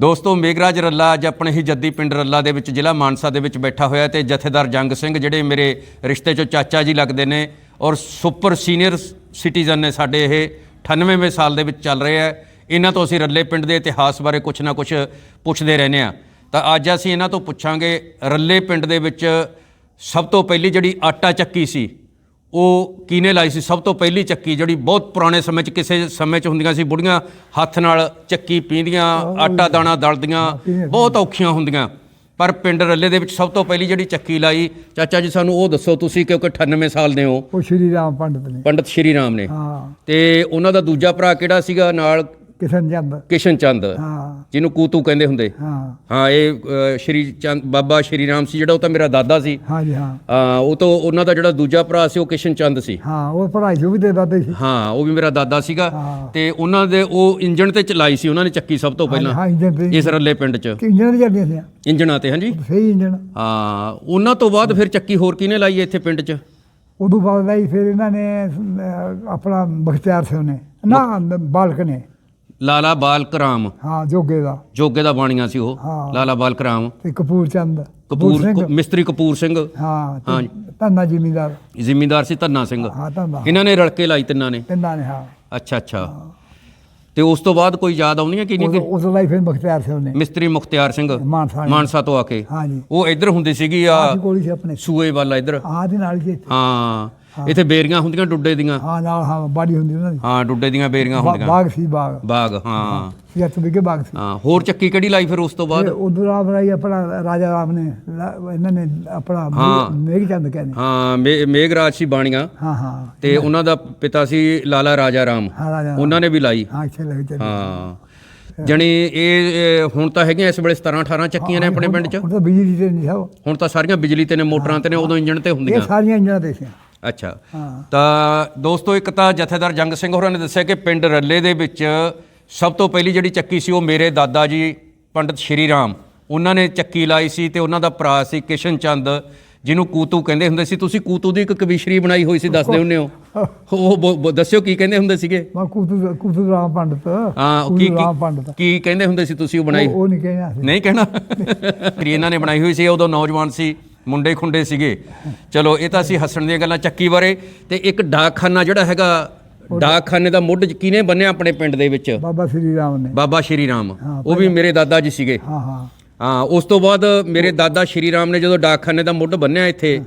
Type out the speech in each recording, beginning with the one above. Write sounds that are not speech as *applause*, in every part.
ਦੋਸਤੋ ਮੇਗਰਾਜ ਰੱਲਾ ਅੱਜ ਆਪਣੇ ਹੀ ਜੱਦੀ ਪਿੰਡ ਰੱਲਾ ਦੇ ਵਿੱਚ ਜ਼ਿਲ੍ਹਾ ਮਾਨਸਾ ਦੇ ਵਿੱਚ ਬੈਠਾ ਹੋਇਆ ਤੇ ਜਥੇਦਾਰ ਜੰਗ ਸਿੰਘ ਜਿਹੜੇ ਮੇਰੇ ਰਿਸ਼ਤੇ 'ਚੋਂ ਚਾਚਾ ਜੀ ਲੱਗਦੇ ਨੇ ਔਰ ਸੁਪਰ ਸੀਨੀਅਰ ਸਿਟੀਜ਼ਨ ਨੇ ਸਾਡੇ ਇਹ 98ਵੇਂ ਸਾਲ ਦੇ ਵਿੱਚ ਚੱਲ ਰਹੇ ਆ। ਇਹਨਾਂ ਤੋਂ ਅਸੀਂ ਰੱਲੇ ਪਿੰਡ ਦੇ ਇਤਿਹਾਸ ਬਾਰੇ ਕੁਝ ਨਾ ਕੁਝ ਪੁੱਛਦੇ ਰਹਿੰਦੇ ਆ। ਤਾਂ ਅੱਜ ਅਸੀਂ ਇਹਨਾਂ ਤੋਂ ਪੁੱਛਾਂਗੇ, ਰੱਲੇ ਪਿੰਡ ਦੇ ਵਿੱਚ ਸਭ ਤੋਂ ਪਹਿਲੀ ਜਿਹੜੀ ਆਟਾ ਚੱਕੀ ਸੀ ਉਹ ਕਿਹਨੇ ਲਾਈ ਸੀ? ਸਭ ਤੋਂ ਪਹਿਲੀ ਚੱਕੀ ਜਿਹੜੀ ਬਹੁਤ ਪੁਰਾਣੇ ਸਮੇਂ 'ਚ ਕਿਸੇ ਸਮੇਂ 'ਚ ਹੁੰਦੀਆਂ ਸੀ ਬੁੜੀਆਂ ਹੱਥ ਨਾਲ ਚੱਕੀ ਪੀਂਦੀਆਂ ਆਟਾ ਦਾਣਾ ਦਲਦੀਆਂ ਬਹੁਤ ਔਖੀਆਂ ਹੁੰਦੀਆਂ। ਪਰ ਪਿੰਡ ਰੱਲੇ ਦੇ ਵਿੱਚ ਸਭ ਤੋਂ ਪਹਿਲੀ ਜਿਹੜੀ ਚੱਕੀ ਲਾਈ ਚਾਚਾ ਜੀ ਸਾਨੂੰ ਉਹ ਦੱਸੋ ਤੁਸੀਂ ਕਿਉਂਕਿ 98 ਸਾਲ ਦੇ ਹੋ। ਉਹ ਸ਼੍ਰੀ ਰਾਮ ਪੰਡਤ ਨੇ। ਪੰਡਤ ਸ਼੍ਰੀ ਰਾਮ ਨੇ। ਹਾਂ। ਤੇ ਉਹਨਾਂ ਦਾ ਦੂਜਾ ਭਰਾ ਕਿਹੜਾ ਸੀਗਾ? ਨਾਲ ਕਿਸ਼ਨ ਚੰਦ। ਕਿਸ਼ਨ ਚੰਦ। ਹਾਂ। ਜਿਹਨੂੰ ਕੂਤੂ ਕਹਿੰਦੇ ਹੁੰਦੇ। ਹਾਂ। ਹਾਂ ਇਹ ਅ, ਸ਼੍ਰੀ ਚੰਦ ਬਾਬਾ ਸ਼੍ਰੀ ਰਾਮ ਸੀ ਜਿਹੜਾ ਉਹ ਤਾਂ ਮੇਰਾ ਦਾਦਾ ਸੀ। ਹਾਂ। ਜੀ ਹਾਂ ਅ, ਉਹ ਤੋਂ ਉਹਨਾਂ ਦਾ ਜਿਹੜਾ ਦੂਜਾ ਭਰਾ ਸੀ ਉਹ ਕਿਸ਼ਨ ਚੰਦ ਸੀ। ਹਾਂ ਉਹ ਪੜਾਈ ਜੋ ਵੀ ਦੇ ਦਾਦੇ ਸੀ। ਹਾਂ ਉਹ ਵੀ ਮੇਰਾ ਦਾਦਾ ਸੀਗਾ। ਹਾਂ। ਤੇ ਉਹਨਾਂ ਦੇ ਉਹ ਇੰਜਣ ਤੇ ਚਲਾਈ ਸੀ ਉਹਨਾਂ ਨੇ ਚੱਕੀ ਸਭ ਤੋਂ ਪਹਿਲਾਂ। ਹਾਂ ਇੰਜਨ ਤੇ। ਇਸ ਰੱਲੇ ਪਿੰਡ 'ਚ। ਕਿ ਇੰਜਨ ਦੀ ਚੱਲਦੀਆਂ ਸੀ ਇੰਜਣਾਂ ਤੇ ਹਾਂਜੀ। ਸਹੀ ਇੰਜਨ ਹਾਂ ਉਹਨਾਂ ਤੋਂ ਬਾਅਦ ਫਿਰ ਚੱਕੀ ਹੋਰ ਕਿਹਨੇ ਲਾਈ ਇੱਥੇ ਪਿੰਡ 'ਚ? ਉਦੋਂ ਬਾਅਦ ਲਈ ਫਿਰ ਇਹਨਾਂ ਨੇ ਆਪਣਾ ਬਖਤਿਆਰ ਸਿੰਘ ਨੇ। ਨਾ ਬਾਲਕ ਨੇ। ਲਾਲਾ ਬਾਲਕ ਰਾਮ ਹਾਂ ਜੋਗੇ ਦਾ। ਜੋਗੇ ਦਾ ਬਾਣੀਆਂ ਸੀ ਉਹ। ਹਾਂ। ਲਾਲਾ ਬਾਲਕ ਰਾਮ ਤੇ ਕਪੂਰ ਚੰਦ। ਕਪੂਰ ਸਿੰਘ। ਮਿਸਤਰੀ ਕਪੂਰ ਸਿੰਘ। ਹਾਂ ਹਾਂ। ਤੇ ਧੰਨਾ ਜ਼ਿਮੀਂਦਾਰ। ਜ਼ਿਮੀਂਦਾਰ ਸੀ ਧੰਨਾ ਸਿੰਘ। ਹਾਂ ਧੰਨਾ। ਇਹਨਾਂ ਨੇ ਰਲ ਕੇ ਲਾਈ ਤਿੰਨਾਂ ਨੇ? ਤਿੰਨਾਂ ਨੇ ਹਾਂ। ਅੱਛਾ ਅੱਛਾ। ਤੇ ਉਸ ਤੋਂ ਬਾਅਦ ਕੋਈ ਯਾਦ ਆਉਂਦੀਆਂ ਕਿ ਨਹੀਂ ਕਿ ਉਸ ਲਈ ਫਿਰ ਬਖਤਿਆਰ ਸਿੰਘ ਨੇ। ਮਿਸਤਰੀ ਮੁਖਤਿਆਰ ਸਿੰਘ। ਮਾਨਸਾ ਨੇ। ਮਾਨਸਾ ਤੋਂ ਆ ਕੇ। ਹਾਂ ਜੀ ਉਹ ਇੱਧਰ ਹੁੰਦੀ ਸੀਗੀ ਆ ਆਹ ਕੋਲੀ ਸੀ ਆਪਣੇ। ਸੂਏ ਵਾਲਾ ਇੱਧਰ। ਆਹ ਦੇ ਨਾਲ ਹੀ ਇੱਥੇ। ਹਾਂ। ਇੱਥੇ ਬੇਰੀਆਂ ਹੁੰਦੀਆਂ ਡੁੱਡੇ ਦੀਆਂ? ਹਾਂ ਨਾਲ ਹਾਂ ਬਾੜੀ ਹੁੰਦੀ ਉਹਨਾਂ ਦੀ। ਹਾਂ ਡੁੱਡੇ ਦੀਆਂ ਬੇਰੀਆਂ ਬਾ- ਹੁੰਦੀਆਂ। ਬਾਗ ਸੀ ਬਾਗ। ਬਾਗ ਹਾਂ। ਸਿਆਤ ਵਿਗੇ ਬਾਗ ਸੀ। ਹਾਂ ਹੋਰ ਚੱਕੀ ਕਿਹੜੀ ਲਾਈ ਫਿਰ ਉਸ ਤੋਂ ਬਾਅਦ? ਉਦੋਂ ਰਾਮ ਰਾਈ ਆਪਣਾ ਰਾਜਾ ਰਾਮ ਨੇ ਲਾ- ਇਹਨਾਂ ਨੇ ਆਪਣਾ ਹਾਂ। ਮੇਘ ਚੰਦ ਕਹਿੰਦੇ ਹਾਂ ਮੇ- ਮੇਘਰਾਜ ਸੀ ਬਾਣੀਆਂ। ਹਾਂ ਹਾਂ। ਤੇ ਉਹਨਾਂ ਦਾ ਪਿਤਾ ਸੀ ਲਾਲਾ ਰਾਜਾ ਰਾਮ। ਹਾਂ ਰਾਜਾ ਉਹਨਾਂ ਨੇ ਵੀ ਲਾਈ। ਹਾਂ ਇੱਥੇ ਲੱਗ ਚੱਲੀ ਹਾਂ। ਜਣੀ ਇਹ ਇਹ ਹੁਣ ਤਾਂ ਹੈਗੀਆਂ ਇਸ ਵੇਲੇ 17 18 ਚੱਕੀਆਂ ਨੇ ਆਪਣੇ ਪਿੰਡ 'ਚ? ਹੁਣ ਤਾਂ ਬਿਜਲੀ ਤੇ ਨਹੀਂ ਸਭ। ਹੁਣ ਤਾਂ ਸਾਰੀਆਂ ਬਿਜਲੀ ਤੇ ਨੇ ਮੋਟਰਾਂ ਤੇ ਨੇ ਉਦੋਂ ਇੰਜਣ ਤੇ ਇਹ ਹੁੰਦੀਆਂ ਸਾਰੀਆਂ ਇੰਜਨਾਂ ਤੇ ਸੀ। ਅੱਛਾ। ਹਾਂ। ਤਾਂ ਦੋਸਤੋ ਇੱਕ ਤਾਂ ਜਥੇਦਾਰ ਜੰਗ ਸਿੰਘ ਹੋਰਾਂ ਨੇ ਦੱਸਿਆ ਕਿ ਪਿੰਡ ਰੱਲੇ ਦੇ ਵਿੱਚ ਸਭ ਤੋਂ ਪਹਿਲੀ ਜਿਹੜੀ ਚੱਕੀ ਸੀ ਉਹ ਮੇਰੇ ਦਾਦਾ ਜੀ ਪੰਡਤ ਸ਼੍ਰੀ ਰਾਮ। ਉਹਨਾਂ ਨੇ ਚੱਕੀ ਲਾਈ ਸੀ ਤੇ ਉਹਨਾਂ ਦਾ ਭਰਾ ਸੀ ਕਿਸ਼ਨ ਚੰਦ ਜਿਹਨੂੰ ਕੂਤੂ ਕਹਿੰਦੇ ਹੁੰਦੇ ਸੀ। ਤੁਸੀਂ ਕੂਤੂ ਦੀ ਇੱਕ ਕਵੀਸ਼ਰੀ ਬਣਾਈ ਹੋਈ ਸੀ ਦੱਸਦੇ ਹੁੰਦੇ ਹੋ? ਉਹ ਬ- ਬ- ਦੱਸਿਓ ਕੀ ਕਹਿੰਦੇ ਹੁੰਦੇ ਸੀਗੇ? ਮੈਂ ਕੁਤੂ ਕੁਤੂ ਰਾਮ ਪੰਡਤ। ਹਾਂ ਉਹ ਕੀ ਕੁਤੂ ਰਾਮ ਕੀ- ਪੰਡਤ। ਕੀ ਕਹਿੰਦੇ ਹੁੰਦੇ ਸੀ ਤੁਸੀਂ ਉਹ ਬਣਾਈ? ਉਹ ਉਹ ਨਹੀਂ ਕਹਿਣਾ ਸੀ। ਨਹੀਂ ਕਹਿਣਾ? *laughs* ਫਿਰ ਇਹਨਾਂ ਨੇ ਬਣਾਈ ਹੋਈ ਸੀ ਉਦੋਂ ਨੌਜਵਾਨ ਸੀ। ਮੁੰਡੇ ਖੁੰਡੇ ਸੀਗੇ। ਚਲੋ ਇਹ ਤਾਂ ਅਸੀਂ ਹੱਸਣ ਦੀਆਂ ਗੱਲਾਂ ਚੱਕੀ ਬਾਰੇ। ਤੇ ਇੱਕ ਡਾਕਖਾਨਾ ਜਿਹੜਾ ਹੈਗਾ ਡਾਕਖਾਨੇ ਦਾ ਮੁੱਢ ਕਿਹਨੇ ਬੰਨਿਆ ਆਪਣੇ ਪਿੰਡ ਦੇ ਵਿੱਚ? ਬਾਬਾ ਸ੍ਰੀ ਰਾਮ ਨੇ। ਬਾਬਾ ਸ਼੍ਰੀ ਰਾਮ। ਉਹ ਵੀ ਮੇਰੇ ਦਾਦਾ ਜੀ ਸੀਗੇ। ਹਾਂ ਹਾਂ। ਹਾਂ ਉਸ ਤੋਂ ਬਾਅਦ ਮੇਰੇ ਦਾਦਾ ਸ਼੍ਰੀ ਰਾਮ ਨੇ ਜਦੋਂ ਡਾਕਖਾਨੇ ਦਾ ਮੁੱਢ ਬੰਨਿਆ ਇੱਥੇ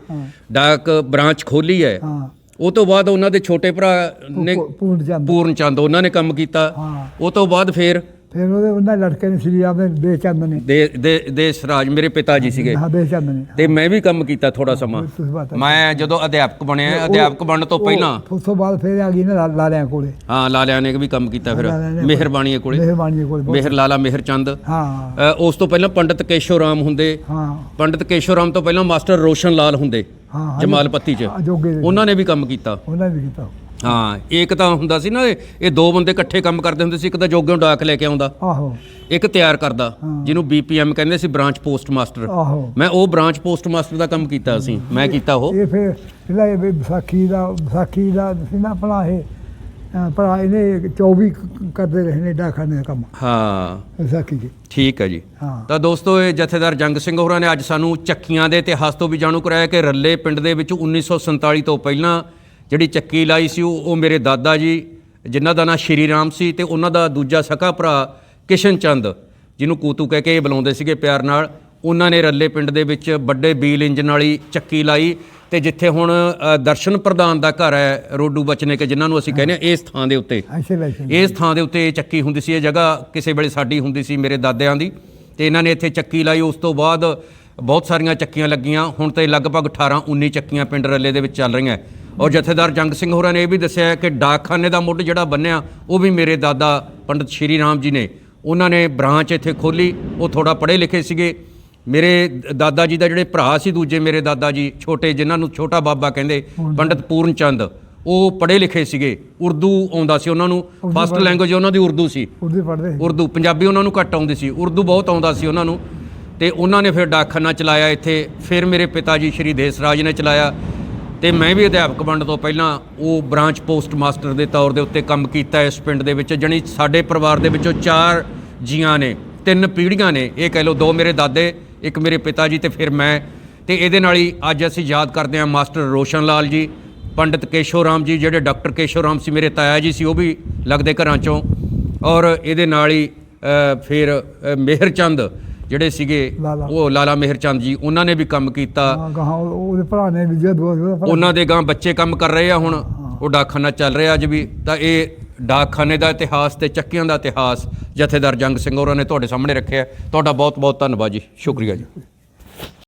ਡਾਕ ਬ੍ਰਾਂਚ ਖੋਲੀ ਹੈ ਹਾਂ। ਉਹ ਤੋਂ ਬਾਅਦ ਉਹਨਾਂ ਦੇ ਛੋਟੇ ਭਰਾ ਨੇ ਪੂਰਨ ਚੰਦ। ਪੂਰਨ ਚੰਦ ਉਹਨਾਂ ਨੇ ਕੰਮ ਕੀਤਾ। ਹਾਂ। ਉਹ ਤੋਂ ਬਾਅਦ ਫਿਰ ਫਿਰ ਉਹਦੇ ਉਹਨਾਂ ਲੜਕੇ ਨੇ ਸ੍ਰੀ ਨੇ ਬੇਚੰਦ ਨੇ। ਦੇ ਦੇ ਦੇਸ਼ ਰਾਜ ਮੇਰੇ ਪਿਤਾ ਜੀ ਸੀਗੇ। ਹਾਂ ਬੇਚੰਦ ਨੇ। ਤੇ ਮੈਂ ਵੀ ਕੰਮ ਕੀਤਾ ਥੋੜਾ ਸਮਾਂ। ਤੁਸੀਂ ਮੈਂ ਜਦੋਂ ਅਧਿਆਪਕ ਬਣਿਆ ਅਧਿਆਪਕ ਬਣਨ ਤੋਂ ਪਹਿਲਾਂ। ਉਸ ਤੋਂ ਬਾਅਦ ਫਿਰ ਆ ਗਈ ਨਾ ਲਾ- ਲਾਲਿਆਂ ਕੋਲੇ। ਹਾਂ ਲਾਲਿਆਂ ਨੇ ਵੀ ਕੰਮ ਕੀਤਾ ਫਿਰ। ਲਾਲਿਆਂ ਨੇ- ਕੋਲੇ। ਮਿਹਰਬਾਨੀ ਕੋਲੇ ਬਹੁਤ- ਮਿਹਰ ਲਾਲਾ ਮਿਹਰ ਚੰਦ। ਹਾਂ। ਅ, ਉਸ ਤੋਂ ਪਹਿਲਾਂ ਪੰਡਤ ਕੇਸ਼ੋ ਰਾਮ ਹੁੰਦੇ। ਹਾਂ। ਪੰਡਤ ਕੇਸ਼ੋ ਰਾਮ ਤੋਂ ਪਹਿਲਾਂ ਮਾਸਟਰ ਰੋਸ਼ਨ ਲਾਲ ਹੁੰਦੇ ਹਾਂ ਹਾਂ ਜਮਾਲਪੱਤੀ 'ਚ। ਜੋਗੇ ਦੇ। ਉਹਨਾਂ ਨੇ ਵੀ ਕੰਮ ਕੀਤਾ। ਉਹਨਾਂ ਨੇ ਵੀ ਕੀਤਾ। ਹਾਂ ਇੱਕ ਤਾਂ ਹੁੰਦਾ ਸੀ ਨਾ ਇਹ ਇਹ ਦੋ ਬੰਦੇ ਇਕੱਠੇ ਕੰਮ ਕਰਦੇ ਹੁੰਦੇ ਸੀ ਇੱਕ ਤਾਂ ਜੋਗਿਓਂ ਡਾਕ ਲੈ ਕੇ ਆਉਂਦਾ। ਆਹੋ। ਇੱਕ ਤਿਆਰ ਕਰਦਾ ਜਿਹਨੂੰ ਬੀਪੀਐਮ ਕਹਿੰਦੇ ਸੀ ਬ੍ਰਾਂਚ ਪੋਸਟ ਮਾਸਟਰ ਆਹੋ। ਮੈਂ ਉਹ ਬ੍ਰਾਂਚ ਪੋਸਟ ਮਾਸਟਰ ਦਾ ਕੰਮ ਕੀਤਾ ਸੀ ਮੈਂ ਕੀਤਾ ਉਹ। ਇਹ ਫਿਰ ਇਹਦਾ ਇਹ ਵੀ ਵਿਸਾਖੀ ਦਾ ਵਿਸਾਖੀ ਦਾ ਸੀ ਨਾ ਆਪਣਾ ਇਹ ਅਹ, ਇਹਨੇ 24 ਕ- ਕਰਦੇ ਰਹੇ ਨੇ ਡਾਖਾਨੇ ਦਾ ਕੰਮ। ਹਾਂ। ਵਿਸਾਖੀ ਦੇ ਠੀਕ ਹੈ ਜੀ। ਹਾਂ। ਤਾਂ ਦੋਸਤੋ ਇਹ ਜਥੇਦਾਰ ਜੰਗ ਸਿੰਘ ਹੋਰਾਂ ਨੇ ਅੱਜ ਸਾਨੂੰ ਚੱਕੀਆਂ ਦੇ ਇਤਿਹਾਸ ਤੋਂ ਵੀ ਜਾਣੂ ਕਰਾਇਆ ਕਿ ਰੱਲੇ ਪਿੰਡ ਦੇ ਵਿੱਚ 1947 ਤੋਂ ਪਹਿਲਾਂ ਜਿਹੜੀ ਚੱਕੀ ਲਾਈ ਸੀ ਉਹ ਮੇਰੇ ਦਾਦਾ ਜੀ ਜਿਨ੍ਹਾਂ ਦਾ ਨਾਂ ਸ਼੍ਰੀ ਰਾਮ ਸੀ ਤੇ ਉਹਨਾਂ ਦਾ ਦੂਜਾ ਸਕਾ ਭਰਾ ਕਿਸ਼ਨ ਚੰਦ ਜਿਹਨੂੰ ਕੂਤੂ ਕਹਿ ਕੇ ਬੁਲਾਉਂਦੇ ਸੀਗੇ ਪਿਆਰ ਨਾਲ। ਉਹਨਾਂ ਨੇ ਰੱਲੇ ਪਿੰਡ ਦੇ ਵਿੱਚ ਵੱਡੇ ਬੀਲ ਇੰਜਨ ਵਾਲੀ ਚੱਕੀ ਲਾਈ ਤੇ ਜਿੱਥੇ ਹੁਣ ਦਰਸ਼ਨ ਪ੍ਰਧਾਨ ਦਾ ਘਰ ਹੈ ਰੋਡੂ ਬਚਨੇ ਕੇ ਜਿਨ੍ਹਾਂ ਨੂੰ ਅਸੀਂ ਕਹਿੰਦੇ ਹਾਂ ਇਸ ਥਾਂ ਦੇ ਉੱਤੇ। ਇਸ ਥਾਂ ਦੇ ਉੱਤੇ ਇਹ ਚੱਕੀ ਹੁੰਦੀ ਸੀ ਇਹ ਜਗ੍ਹਾ ਕਿਸੇ ਵੇਲੇ ਸਾਡੀ ਹੁੰਦੀ ਸੀ ਮੇਰੇ ਦਾਦਿਆਂ ਦੀ। ਤੇ ਇਹਨਾਂ ਨੇ ਇੱਥੇ ਚੱਕੀ ਲਾਈ ਉਸ ਤੋਂ ਬਾਅਦ ਬਹੁਤ ਸਾਰੀਆਂ ਚੱਕੀਆਂ ਲੱਗੀਆਂ। ਹੁਣ ਤੇ ਲਗਭਗ 18 19 ਚੱਕੀਆਂ ਪਿੰਡ ਰੱਲੇ ਦੇ ਵਿੱਚ ਚੱਲ ਰਹੀਆਂ। ਔਰ ਜਥੇਦਾਰ ਜੰਗ ਸਿੰਘ ਹੋਰਾਂ ਨੇ ਇਹ ਵੀ ਦੱਸਿਆ ਕਿ ਡਾਕਖਾਨੇ ਦਾ ਮੁੱਢ ਜਿਹੜਾ ਬੰਨਿਆ ਉਹ ਵੀ ਮੇਰੇ ਦਾਦਾ ਪੰਡਤ ਸ਼੍ਰੀ ਰਾਮ ਜੀ ਨੇ। ਉਹਨਾਂ ਨੇ ਬ੍ਰਾਂਚ ਇੱਥੇ ਖੋਲੀ ਉਹ ਥੋੜਾ ਪੜ੍ਹੇ ਲਿਖੇ ਸੀਗੇ। ਮੇਰੇ ਦਾਦਾ ਜੀ ਦਾ ਜਿਹੜੇ ਭਰਾ ਸੀ ਦੂਜੇ ਮੇਰੇ ਦਾਦਾ ਜੀ ਛੋਟੇ ਜਿਨ੍ਹਾਂ ਨੂੰ ਛੋਟਾ ਬਾਬਾ ਕਹਿੰਦੇ ਪੰਡਤ ਪੂਰਨ ਚੰਦ ਉਹ ਪੜ੍ਹੇ ਲਿਖੇ ਸੀਗੇ। ਉਰਦੂ ਆਉਂਦਾ ਸੀ ਉਹਨਾਂ ਨੂੰ। ਫਸਟ ਲੈਂਗੁਏਜ ਉਹਨਾਂ ਦੀ ਉਰਦੂ ਸੀ। ਉਰਦੂ ਪੜ੍ਹਦੇ। ਉਰਦੂ ਪੰਜਾਬੀ ਉਹਨਾਂ ਨੂੰ ਘੱਟ ਆਉਂਦੀ ਸੀ। ਉਰਦੂ ਬਹੁਤ ਆਉਂਦਾ ਸੀ ਉਹਨਾਂ ਨੂੰ। ਤੇ ਉਹਨਾਂ ਨੇ ਫਿਰ ਡਾਕਖਾਨਾ ਚਲਾਇਆ ਇੱਥੇ। ਫਿਰ ਮੇਰੇ ਪਿਤਾ ਜੀ ਸ਼੍ਰੀ ਦੇਸਰਾਜ ਨੇ ਚਲਾਇਆ। ਤੇ ਮੈਂ ਵੀ ਅਧਿਆਪਕ ਬਣਨ ਤੋਂ ਪਹਿਲਾਂ ਉਹ ਬ੍ਰਾਂਚ ਪੋਸਟ ਮਾਸਟਰ ਦੇ ਤੌਰ ਦੇ ਉੱਤੇ ਕੰਮ ਕੀਤਾ ਇਸ ਪਿੰਡ ਦੇ ਵਿੱਚ ਜਣੀ ਸਾਡੇ ਪਰਿਵਾਰ ਦੇ ਵਿੱਚੋਂ ਚਾਰ ਜੀਆਂ ਨੇ ਤਿੰਨ ਪੀੜ੍ਹੀਆਂ ਨੇ ਇਹ ਕਹਿ ਲਓ ਦੋ ਮੇਰੇ ਦਾਦੇ ਇੱਕ ਮੇਰੇ ਪਿਤਾ ਜੀ ਤੇ ਫਿਰ ਮੈਂ। ਤੇ ਇਹਦੇ ਨਾਲ ਹੀ ਅੱਜ ਅਸੀਂ ਯਾਦ ਕਰਦੇ ਹਾਂ ਮਾਸਟਰ ਰੋਸ਼ਨ ਲਾਲ ਜੀ ਪੰਡਿਤ ਕੇਸ਼ੋ ਰਾਮ ਜੀ ਜਿਹੜੇ ਡਾਕਟਰ ਕੇਸ਼ੋ ਰਾਮ ਸੀ ਮੇਰੇ ਤਾਇਆ ਜੀ ਸੀ ਉਹ ਵੀ ਲੱਗਦੇ ਘਰਾਂ ਚੋਂ। ਔਰ ਇਹਦੇ ਨਾਲ ਹੀ ਫਿਰ ਅ, ਮਿਹਰ ਚੰਦ ਜਿਹੜੇ ਸੀਗੇ ਲਾਲਾ। ਉਹ ਲਾਲਾ ਮਿਹਰ ਚੰਦ ਜੀ ਉਹਨਾਂ ਨੇ ਵੀ ਕੰਮ ਕੀਤਾ। ਹਾਂ ਉਹਦੇ ਭਰਾ ਨੇ ਵੀ ਜਦ ਉਹਦਾ ਭਰਾ- ਉਹਨਾਂ ਦੇ ਗਾਂ ਬੱਚੇ ਕੰਮ ਕਰ ਰਹੇ ਆ ਹੁਣ। ਉਹ ਡਾਕਖਾਨਾ ਚੱਲ ਰਿਹਾ ਅੱਜ ਵੀ। ਤਾਂ ਇਹ ਡਾਕਖਾਨੇ ਦਾ ਇਤਿਹਾਸ ਤੇ ਚੱਕਿਆਂ ਦਾ ਇਤਿਹਾਸ ਜਥੇਦਾਰ ਜੰਗ ਸਿੰਘ ਹੋਰਾਂ ਨੇ ਤੁਹਾਡੇ ਸਾਹਮਣੇ ਰੱਖਿਆ। ਤੁਹਾਡਾ ਬਹੁਤ ਬਹੁਤ ਧੰਨਵਾਦ ਜੀ। ਸ਼ੁਕਰੀਆ ਜੀ।